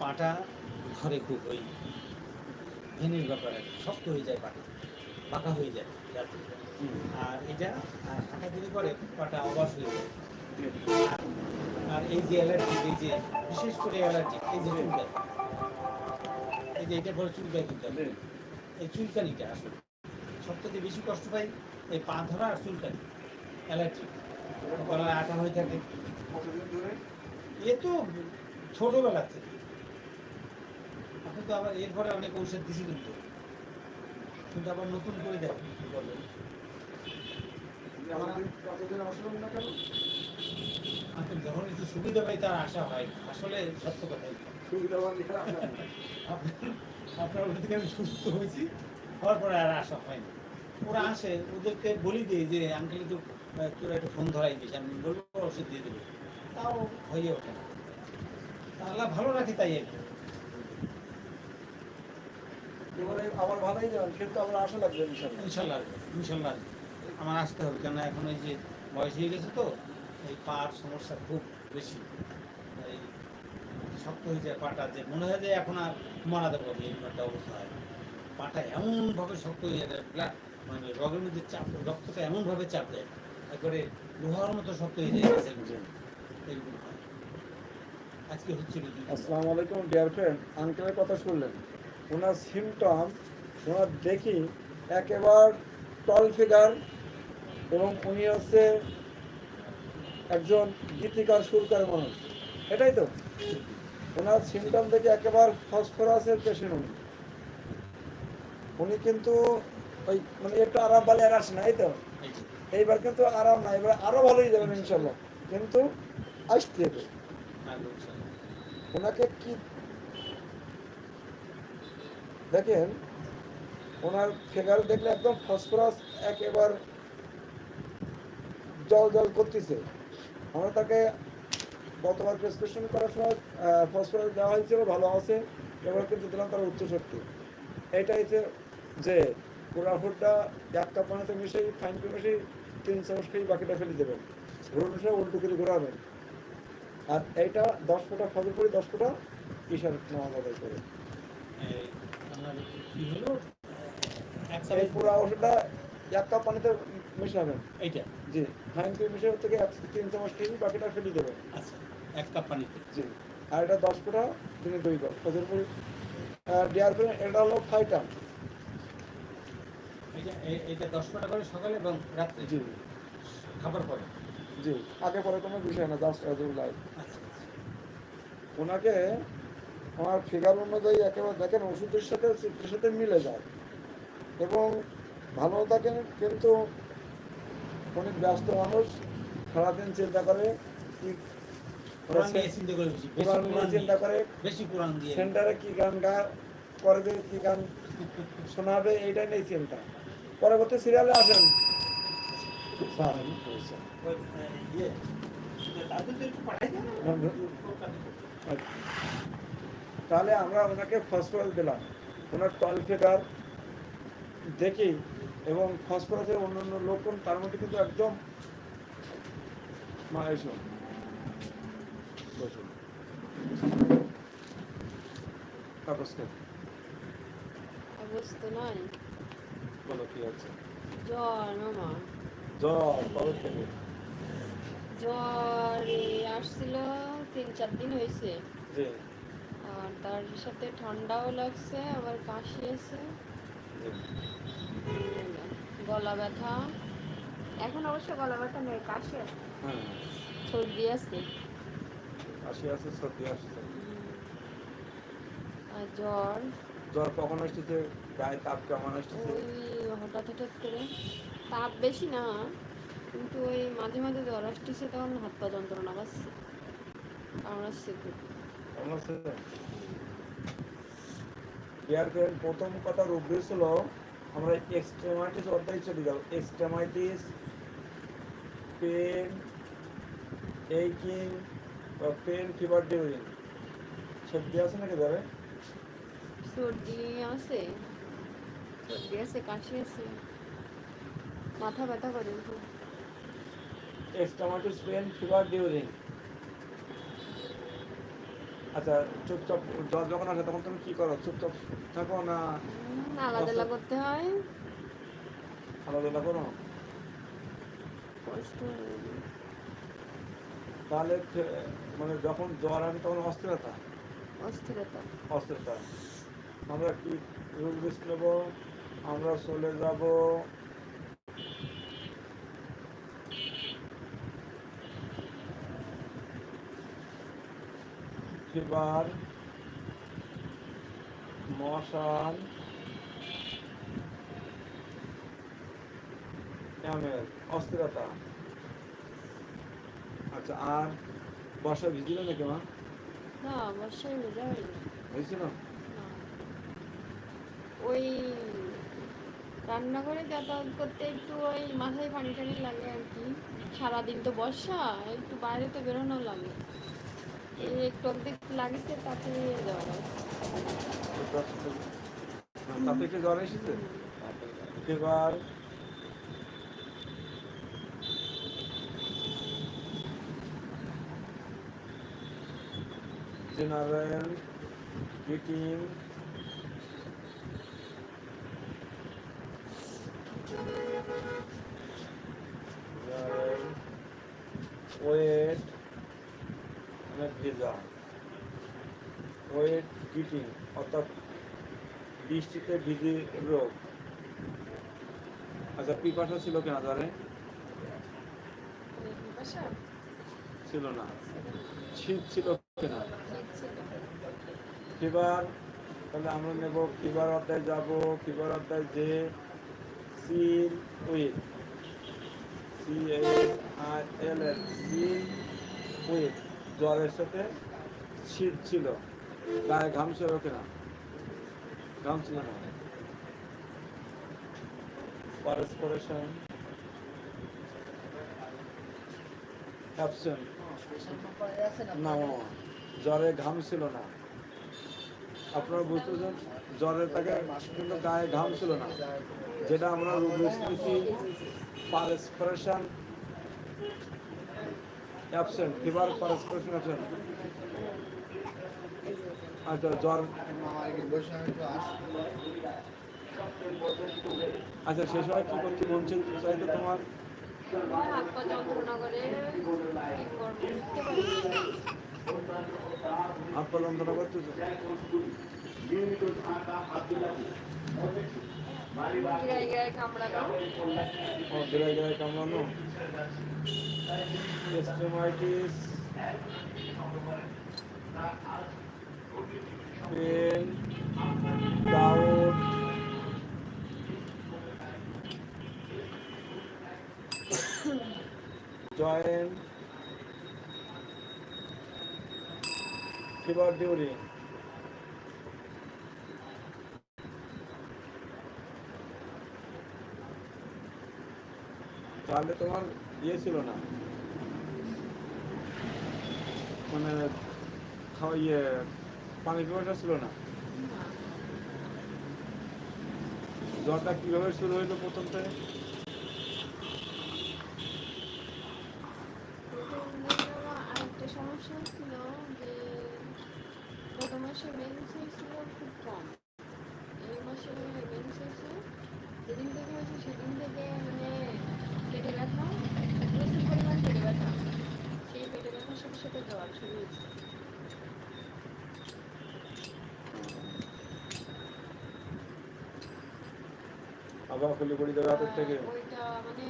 পাটা ধরে খুব ওই ভেনের ব্যাপার আর কি। শক্ত হয়ে যায় পাটা পাকা হয়ে যায় আর এটা আর হাঁটাচুরি পরে পাটা অবাস হয়ে যায়। আর- এই যে অ্যালার্জি এই যে বিশেষ করে অ্যালার্জি এই যে চুলকানি এই যে এটা বড় চুলকানি কিন্তু এই চুলকানিটা আসলে সব থেকে বেশি কষ্ট পাই এই পা ধরা আর চুলকানি অ্যালার্জি গলায় আটা হয়ে থাকে। এ তো ছোটবেলা থেকে। আপনি তো আবার এরপরে অনেক ঔষধ দিয়েছিলেন তো কিন্তু আবার নতুন করে না কেন? যখন একটু সুবিধা পাই তার আশা হয়। আসলে সত্য কথাই। আসেন আপনার ওখান থেকে আমি সুস্থ হয়েছি হওয়ার পরে আর আশা হয় না। ওরা আসে ওদেরকে বলি দিই যে আঙ্কেল একটু তোরা একটু ফোন ধরাই দিস আমি বলব ওষুধ দিয়ে দেবে। তাও হয়ে ওঠে না। তা আল্লাহ ভালো রাখে তাই কি। এবারে আবার ভালোই যাবেন কিন্তু আমরা আশা লাগবে ইনশাল্লাহ। ইনশাল্লাহ ইনশাল্লাহ। আমার আসতে হবে কেন এখন এই যে বয়স হয়ে গেছে তো এই পার সমস্যা খুব বেশি। এই শক্ত হয়ে যায় পাটা যে মনে হয় যে এখন আর মারা দেবো আমি একটা অবস্থা হয়। পাটা এমনভাবে শক্ত হয়ে যায় ব্লাড মানে রগের মধ্যে চাপ রক্তটা এমনভাবে চাপ দেয় একবারে লোহার মতো শক্ত হয়ে যায় আজকে হচ্ছিল আসসালামু আলাইকুম ডিয়ার ফ্রেন্ড আঙ্কেলের কথা শুনলেন। ওনার সিমটম ওনার দেখি একেবারে টল ফিগার এবং উনি হচ্ছে একজন গীতিকার সুরকার মানুষ। এটাই তো। ওনার সিমটম দেখে একেবারে ফসফরাসের পেশেন্ট উনি। উনি কিন্তু ওই মানে একটু আরাম পালে আর আসে না এই তো। এইবার কিন্তু আরাম না এবার আরও ভালোই যাবেন ইনশাল্লাহ। কিন্তু আসতে হবে। ওনাকে কি দেখেন, ওনার ফিগার দেখলে একদম ফসফরাস একেবার জল জল করতেছে। আমরা তাকে গতবার প্রেসক্রিপশন করার সময় ফসফরাস দেওয়া হয়েছিল, ভালো আছে, এবার কিন্তু দিলাম তার উচ্চ শক্তি এইটা হচ্ছে যে পুরা এক কাপ পানিতে মিশিয়ে ফাইন করে মিশিয়ে, তিন চামচ খেয়ে বাকিটা ফেলে দেবেন। ঘুরে মিশে উল্টো করে ঘোরাবেন। আর এইটা দশ ফোঁটা ফজর করে দশ ফোঁটা ঈশান নামাজ আদায় করে এই, পুরো ওষুধটা এক কাপ পানিতে মিশাবেন। এইটা? জি ফাইন করে মিশে থেকে এক তিন চামচ খেয়ে বাকিটা ফেলে দেবেন। আচ্ছা এক কাপ পানিতে? জি আর এটা দশ ফোঁটা দিনে দুই কাপ ফজর করে ডিয়ার ফ্রেন্ড এটা হলো ফাইটাম। এটা দশ টাকা করে সকালে এবং রাত্রে? জি। খাবার পরে? জি আগে পরে কোনো বিষয় না জাস্ট লাইফ আচ্ছা। ওনাকে আমার ফিগার অনুযায়ী একেবারে দেখেন ওষুধের সাথে চিত্রের সাথে মিলে যায় এবং ভালো থাকেন কিন্তু অনেক ব্যস্ত মানুষ সারাদিন চিন্তা করে চিন্তা করে করে সেন্টারে কি গান গা করবে কি গান শোনাবে এইটাই নেই চিন্তা পরবর্তী সিরিয়ালে আসেন স্যার, তাহলে আমরা ওনাকে ফসফরাস দিলাম। ওনার টল ফিগার দেখি এবং ফসফরাসের অন্যান্য লক্ষণ তার মধ্যে কিন্তু একদম বসুন? অবস্থা নয় বলো কি আছে? জ্বর মামা। জ্বর কবে থেকে জ্বর আসছিল তিন চার দিন হয়েছে। জি। আর তার সাথে ঠান্ডাও লাগছে আবার কাশি আছে। গলা ব্যথা। এখন অবশ্য গলা ব্যথা নেই কাশি আছে। সর্দি আছে। কাশি আছে সর্দি আসছে। আর জ্বর। জ্বর কখন আসতেছে? গায়ে তাপ কেমন আসতেছে? ওই হঠাৎ হঠাৎ করে। তাপ বেশি না কিন্তু ওই মাঝে মাঝে জ্বর আসতেছে তখন হাত পা যন্ত্রণা পাচ্ছে। কামড়াচ্ছে খুব। বিয়ার প্রথম কথা রোগ ছিল আমরা এক্সট্রেমাইটিস অধ্যায় চলে যাব। এক্সট্রেমাইটিস পেন এইকিং বা পেন ফিভার ডিউরিং সর্দি আছে নাকি ধরে সর্দি আছে। সর্দি আছে কাশি আছে। মাথা ব্যথা করে। এক্সট্রেমাইটিস পেন ফিভার ডিউরিং আচ্ছা চুপচাপ জ্বর যখন আসে তখন তুমি কি করো? চুপচাপ থাকো না? আলাদা করতে হয়। আলাদা করো? তাহলে মানে যখন জ্বর আসে তখন অস্থিরতা? অস্থিরতা। অস্থিরতা। আমরা কি লিস্ট নেব আমরা চলে যাব? মশান এমএল অস্থিরতা। আচ্ছা আর বর্ষা নাকি মা? না বর্ষায় ভেজা হয়নি। হয়েছিল না। ওই রান্নাঘরে যাতায়াত করতে একটু ওই মাথায় পানি টানি লাগে আর কি। সারাদিন তো বর্ষা একটু বাইরে তো বেরোনো লাগে। একটু অর্ধেক লাগছে তাতে যাওয়া তাতে কি জ্বর এবার জেনারেল মিটিং। ওয়েট। মানে ভেজা ওয়েট গিটিং অর্থাৎ বৃষ্টিতে ভিজে রোগ। আচ্ছা পিপাসা ছিল কেনা ধরে ছিল না। শীত ছিল কেনা? ফিভার তাহলে আমরা নেব ফিভার অধ্যায় যাব ফিভার অধ্যায় যে chill with C R L L chill with জ্বরের সাথে শীত ছিল। গায়ে ঘাম ছিল কিনা? ঘাম ছিল না। অ্যাবসেন্ট। না জ্বরে ঘাম ছিল না। আপনারা বুঝতেছেন? জ্বরের তাকে কিন্তু গায়ে ঘাম ছিল না। যেটা আমরা রোগ অ্যাবসেন্ট ফিভার পারস্পরেশন অ্যাবসেন্ট। আচ্ছা জ্বর। আচ্ছা সে সময় কি মন চাই- চাইতো তোমার? হাত পা যন্ত্রণা করে কি করব উঠতে পারি না। হাত পা যন্ত্রণা করতেছে গায়ে গায়ে কামড়ানো গেলায় কামড়ানো stomatitis pain doubt joint fever during তাহলে তোমার ইয়ে ছিল না। মানে খাওয়া ইয়ে পানি পিপাসা ছিল না। জ্বরটা কীভাবে শুরু হইল প্রথম থেকে? সমস্যা ছিল যে গত মাসে মেন্স খুব কম। এই মাসে মেন্স থেকে সেদিন থেকে মানে পেটে ব্যথা প্রচুর পরিমাণ পেটে ব্যথা সেই সাথে আবার খুলে পড়ি দেবে হাতের থেকে? ওইটা মানে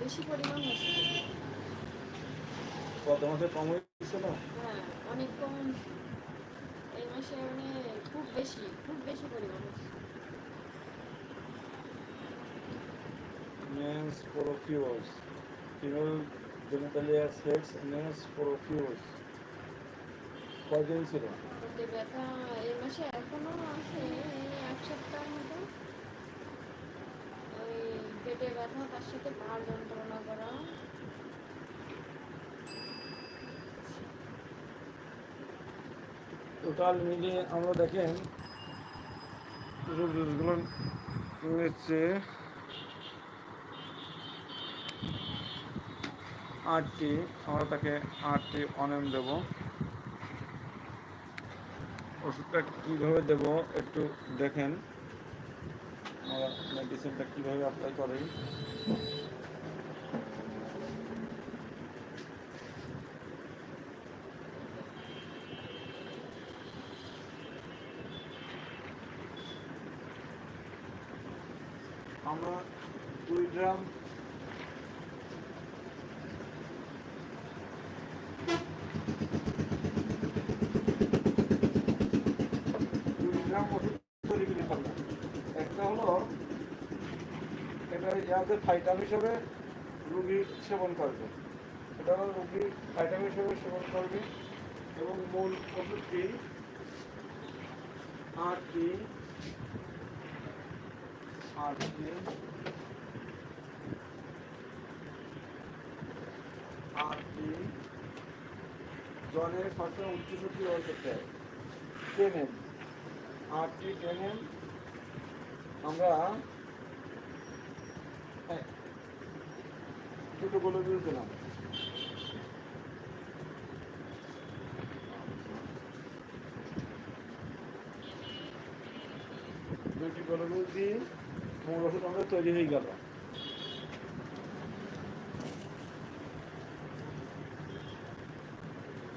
বেশি পরিমাণ হচ্ছে কত মাসে কম হয়েছিল হ্যাঁ অনেক কম। এই মাসে মানে খুব বেশি খুব বেশি পরিমাণ হচ্ছে। মেন্স প্রোফিউস ফিমেল জেনিটালিয়ার সেক্স কয়দিন ছিল? পেটে ব্যথা এই মাসে এখনও আছে এক সপ্তাহ মতো। ওই পেটে ব্যথা তার সাথে পাহাড় যন্ত্রণা করা। টোটাল মিলিয়ে আমরা দেখেন রয়েছে আটটি, আমরা তাকে আটটি অনেম দেব। ওষুধটা কীভাবে দেব একটু দেখেন। আমরা মেডিসিনটা কীভাবে অ্যাপ্লাই করি। আমরা দুই গ্রাম দুই গ্রাম ওষুধ তৈরি করে ফেললাম একটা হলো ইয়াতে ফাইটাম হিসেবে রুগী সেবন করবে। এটা হলো রুগী ফাইটাম হিসেবে সেবন করবে এবং মূল ওষুধটি আটটি আটটি আটটি জলের সবসময় উচ্চ শক্তি ব্যবহার করতে হয়। টেন এম আটটি টেন এম আমরা দুটো গোলক দিয়ে দিলাম। দুটি গোলক দিয়ে মূল ওষুধ আমাদের তৈরি হয়ে গেল।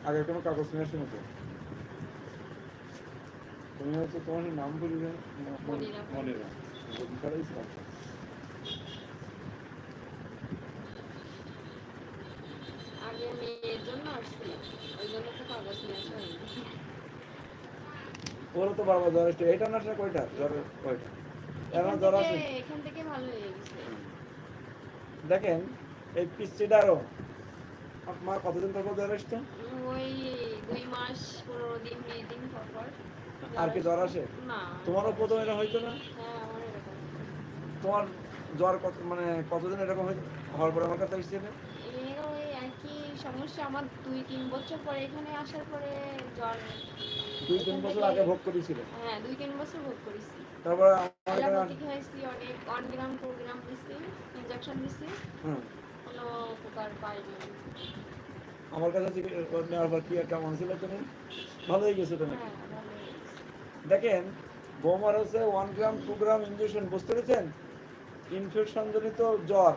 আগে কোনো কাগজ নিয়ে আসে তো? তুমি হচ্ছে তোমার নাম বলি যে মনিরা। মনিরা বলি ছাড়াই ছিলাম আগে মেয়ের জন্য আসছিলাম ওই জন্য তো কাগজ নিয়ে আসা হয়নি ওরা তো বারবার জ্বর আসছে। এটা না কয়টা? জ্বর কয়টা? এখন জ্বর আছে এখান থেকে ভালো হয়ে গেছে। দেখেন এই পিসিটারও আপনার কতদিন পর জ্বর আসতো ওই দুই মাস পনেরো দিন পর পর আর কি জ্বর আসে? না। তোমারও প্রথম এটা হইতো না? হ্যাঁ আমার এরকম। তোমার জ্বর কত মানে কতদিন এরকম হওয়ার পরে আমার কাছে এসেছিলে একই সমস্যা? আমার দুই তিন বছর পরে এখানে আসার পরে জ্বর। দুই তিন বছর আগে ভোগ করেছিল। হ্যাঁ দুই তিন বছর ভোগ করেছি। তারপর আমার অ্যালোপ্যাথি অনেক ওয়ান গ্রাম টু গ্রাম দিছি ইনজেকশন দিছি। হুম, কোনো উপকার পাইনি। আমার কাছে নেওয়ার পর কি কেমন ছিল তুমি ভালো হয়ে গেছে তুমি হ্যাঁ। দেখেন বোমার হচ্ছে one gram two gram injection বুঝতে পেরেছেন? ইনফেকশন জনিত জ্বর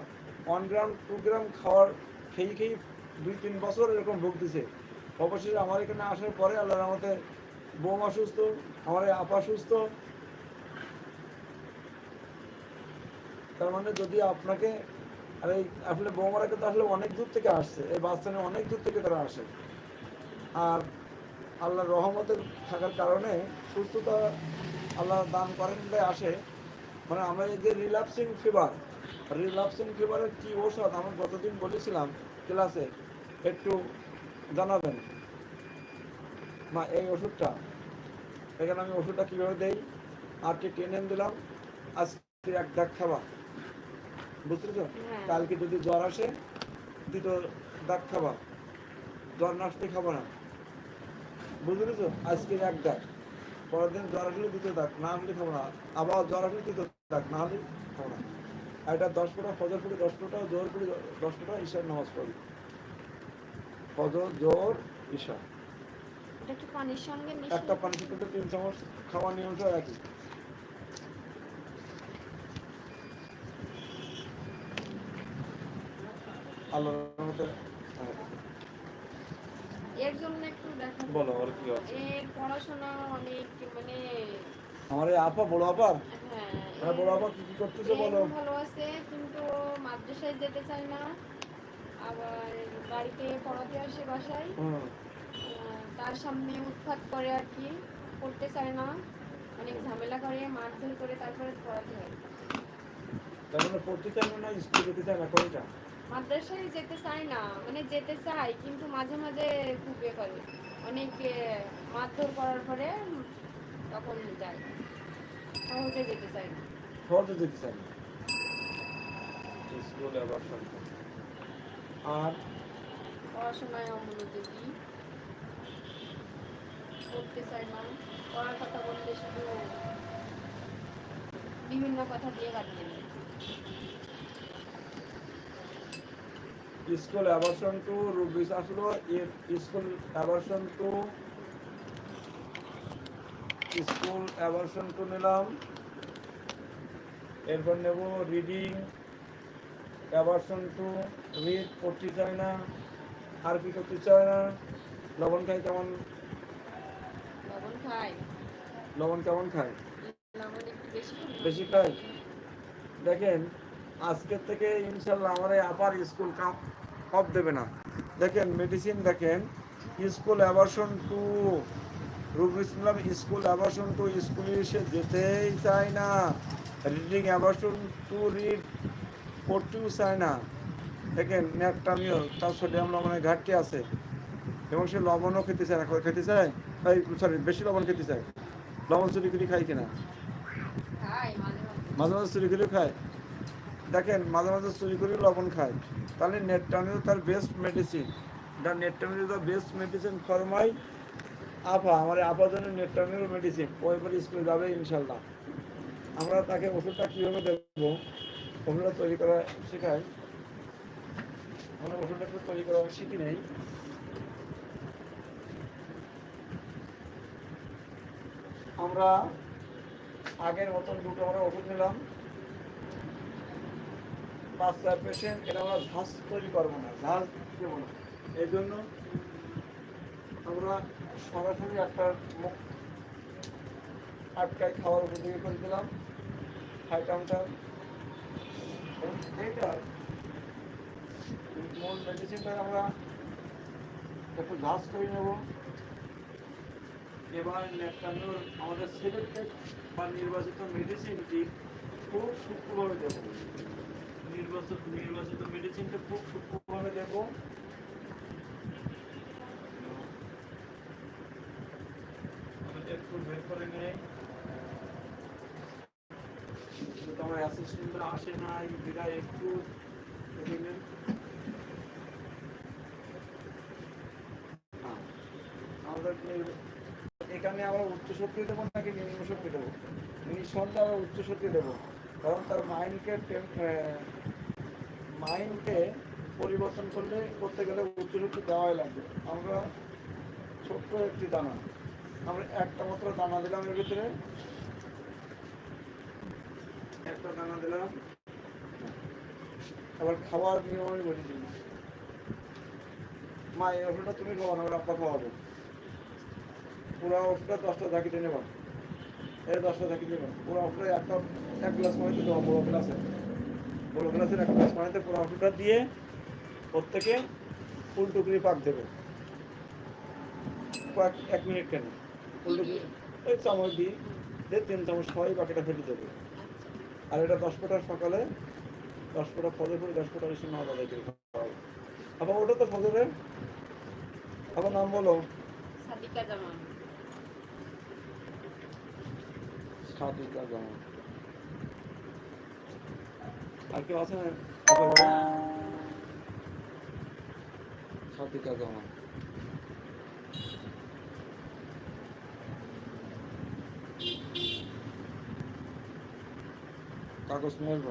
ওয়ান গ্রাম টু গ্রাম খাওয়ার খেয়ে খেয়ে দুই, তিন বছর এরকম ভুগতেছে। অবশেষে আমার এখানে আসার পরে আল্লাহর আমাদের বৌমা সুস্থ আমার আপা সুস্থ তার মানে যদি আপনাকে, আর এই আসলে বৌমারা কিন্তু আসলে অনেক দূর থেকে আসছে, এই বাচ্চানে অনেক দূর থেকে তারা আসে। আর আল্লাহর রহমতের থাকার কারণে সুস্থতা আল্লাহ দান করেন বলে আসে। মানে আমরা এই যে রিল্যাক্সিং ফিভার রিল্যাক্সিং ফিভারের কী ঔষধ? আমি গতদিন বলেছিলাম ক্লাসে একটু জানাবেন। মা এই ওষুধটা এখানে আমি ওষুধটা কীভাবে দেই? আজকে টেন দিলাম? আজকে এক খাবা বুঝতে পেরেছ হ্যাঁ। কালকে যদি জ্বর আসে দুটো দাগ খাবা জ্বর না আসতে খাব না। বুঝতে পেরেছ আজকে এক দাগ। পরের দিন জ্বর আসলে দুটো দাগ। না আসলে খাব না। আবার জ্বর আসলে দুটো দাগ। না হলে খাব না। আর এটা দশ ফোটা ফজর পড়ি দশ ফোটা জোর পড়ি দশ ফোটা ঈশার নামাজ পড়ি। ফজর জোর ঈশা এটা পানির সঙ্গে একটা মিশিয়ে পানি ফুটে তিন চামচ খাওয়ার নিয়মটা একই। আল্লাহর রহমতে হ্যাঁ, এর জন্য একটু দেখা বলো আর কি আছে? এর পড়াশোনা অনেক মানে আমার এই আপা বড় আপা? হ্যাঁ হ্যাঁ বড় আপা কি কি করতেছে বলো? ভালো আছে কিন্তু মাদ্রাসায় যেতে চায় না। আবার বাড়িতে পড়াতে আসে বাসায়। তার সামনে উৎপাত করে আর কি পড়তে চায় না। অনেক ঝামেলা করে মারধর করে তারপরে পড়াতে হয়। তার মানে পড়তে চাই না স্কুল যেতে চাই না কোনটা মাদ্রাসায় যেতে চায় না মানে যেতে চায় কিন্তু মাঝে মাঝে খুব এ করে। অনেক মারধর করার পরে তখন যায়। সহজে যেতে চায় না। সহজে যেতে চাই না। স্কুলে আবার। আর পড়াশোনায় অমনোযোগী পড়তে চায় না। পড়ার কথা বললে শুধু বিভিন্ন কথা দিয়ে কাটিয়ে স্কুল অ্যাভারশন টু রুবিস আসলো school aversion to school aversion to নিলাম। এরপর নেব রিডিং অ্যাভার্সন টু রিড পড়তে চায় না আর কি করতে চায় না। লবণ খায় কেমন? লবণ খাই লবণ কেমন খায়? বেশি খাই। খায়? দেখেন আজকের থেকে ইনশাল্লাহ আমার এই আপার স্কুল কপ দেবে না। দেখেন মেডিসিন দেখেন school aversion to Rubi Islam school aversion to স্কুলে এসে যেতেই চায় না। রিডিং অ্যাভার্সন টু রিড পড়তেও চায় না। দেখেন ন্যাকটামিও তার সোডিয়াম লবণের ঘাটতি আছে। এবং সে লবণও খেতে চায় না। খেতে চায়? এই সরি বেশি লবণ খেতে চায়। লবণ চুরি করে খাই কিনা? মাঝে মাঝে। চুরি করে খায়। দেখেন মাঝে মাঝে চুরি করে লবণ খায়। তাহলে নেটটামিও তার best medicine the নেটটামিও the best medicine for my আপা আমার আপা জন্য নেটটামিও মেডিসিন ওই পরে স্কুলে যাবে ইনশাল্লাহ। আমরা তাকে ওষুধটা কীভাবে দেবো? ওষুধটা তৈরি করা শেখাই আমরা একটু তৈরি করা শিখি নেই। আমরা আগের মতন দুটো আমরা ওষুধ নিলাম। পাঁচটা পেশেন্ট এটা আমরা ঝাঁস তৈরি করব না ঝাঁস দেবো না। এই জন্য আমরা সরাসরি একটা মুখ আটকায় খাওয়ার দিকে করে দিলাম। আইটেমটা মূল মেডিসিনটা আমরা একটু করে এবার আমাদের বা নির্বাচিত মেডিসিনটি খুব সূক্ষ্মভাবে দেব নির্বাচিত নির্বাচিত মেডিসিনটা খুব সূক্ষ্মভাবে দেব একটু বের করে নেই অ্যাসিস্ট্যান্টরা আসে নাই বিদায় একটু এখানে আমরা উচ্চ শক্তি দেবো নাকি নিম্ন শক্তি দেবো? নিঃসন্দেহে আমরা উচ্চ শক্তি দেবো। কারণ তার মাইন্ডকে মাইন্ডকে পরিবর্তন করলে করতে গেলে উচ্চ শক্তি দেওয়াই লাগবে। আমরা ছোট্ট একটি দানা। আমরা একটা মাত্র দানা দিলাম এর ভিতরে। দানা দিলাম। আবার খাওয়ার নিয়ম আমি বলে দিই মা, এই ওষুধটা তুমি খাওয়া না আপা খাওয়াবো। পুরো ওষুধটা দশটা ঝাঁকিতে নেবা। এই দশটা ঝাঁকি নেবা। পুরো ওষুধটা একটা, এক গ্লাস পানিতে দেওয়া, বড় গ্লাসে। বড় গ্লাসের এক গ্লাস পানিতে পুরো ওষুধটা দিয়ে প্রত্যেকে ফুল টুকরি পাক দেবে। কয়েক এক মিনিট কেন? ফুল টুকরি ওই চামচ দিয়ে তিন চামচ সবাই বাকিটা ফেলে দেবে আর এটা দশ ফোঁটা সকালে দশ ফোটা ফজর করে দশ ফোঁটা এসে নয় বাজায় আবার ওটা তো ফজরের আবার নাম বলো। সাদিকা জামান। সাদিকা জামান। আর কেউ আছে? না সাদিকা জামান। কাগজ নিয়ে আসব।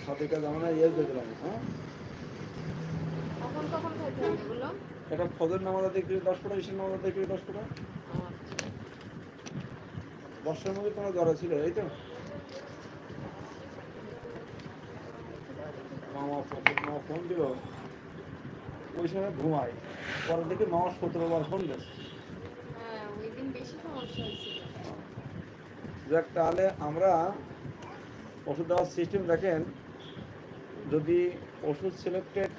সাদিকা জামানা ইয়ে দিয়ে দিলাম হ্যাঁ? এটা ফজর নামাজ দেখি দশ ফোটা ইসের নামাজ দেখি দশ ফোটা। বর্ষার মধ্যে তোমার জ্বর ছিল এই তো? মামা মামা ফোন দিল ওই সময় ঘুমাই পরে দেখি মামা সতেরো বার ফোন দিল হ্যাঁ ওই দিন বেশি সমস্যা হয়েছিল যাক তাহলে আমরা ওষুধ দেওয়ার সিস্টেম দেখেন, যদি ওষুধ সিলেক্টেড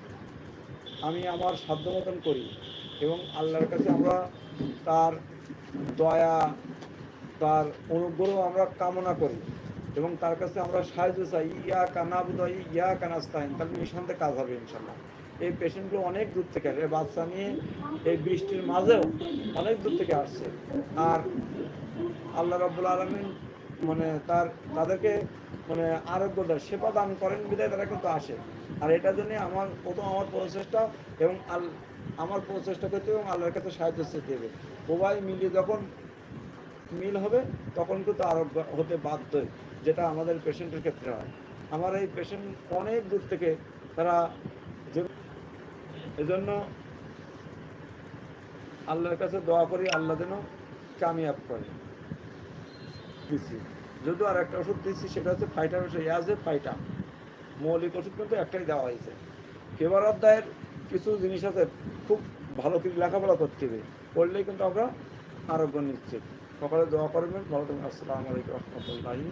আমি আমার সাধ্য মতন করি এবং আল্লাহর কাছে আমরা তার দয়া, তার অনুগ্রহ আমরা কামনা করি এবং তার কাছে আমরা সাহায্য চাই ইয়া কানা বুদাই ইয়া কানাস্তাইন তাহলে নিঃসন্দেহে কাজ হবে ইনশাল্লাহ এই পেশেন্টগুলো অনেক দূর থেকে আসে বাচ্চা নিয়ে এই বৃষ্টির মাঝেও অনেক দূর থেকে আসছে। আর আল্লাহ রাব্বুল আলমিন মানে তার, তাদেরকে মানে আরোগ্য দেয় সেবা দান করেন, বিদায় তারা কিন্তু আসে। আর এটার জন্য আমার প্রথম আমার প্রচেষ্টা এবং আল, আমার প্রচেষ্টা করতে এবং আল্লাহর কাছে সাহায্য চেয়ে দেবে উভয় মিলিয়ে যখন মিল হবে, তখন কিন্তু আরোগ্য হতে বাধ্য যেটা আমাদের পেশেন্টের ক্ষেত্রে হয়। আমার এই পেশেন্ট অনেক দূর থেকে তারা যে- এজন্য আল্লাহর কাছে দোয়া করি, আল্লাহ যেন কামিয়াব করে। দিচ্ছি যদিও আর একটা ওষুধ দিচ্ছি সেটা হচ্ছে ফাইটাম ইয়াজে ফাইটাম মৌলিক ওষুধ কিন্তু একটাই দেওয়া হয়েছে। ফেভার অধ্যায়ের কিছু জিনিস আছে, খুব ভালো করে লেখাপড়া করতে হবে। পড়লেই কিন্তু আমরা আরোগ্য নিচ্ছি সকালে দোয়া করবেন। ভালো থাকবেন আসসালামু আলাইকুম রহমতুল্লাহি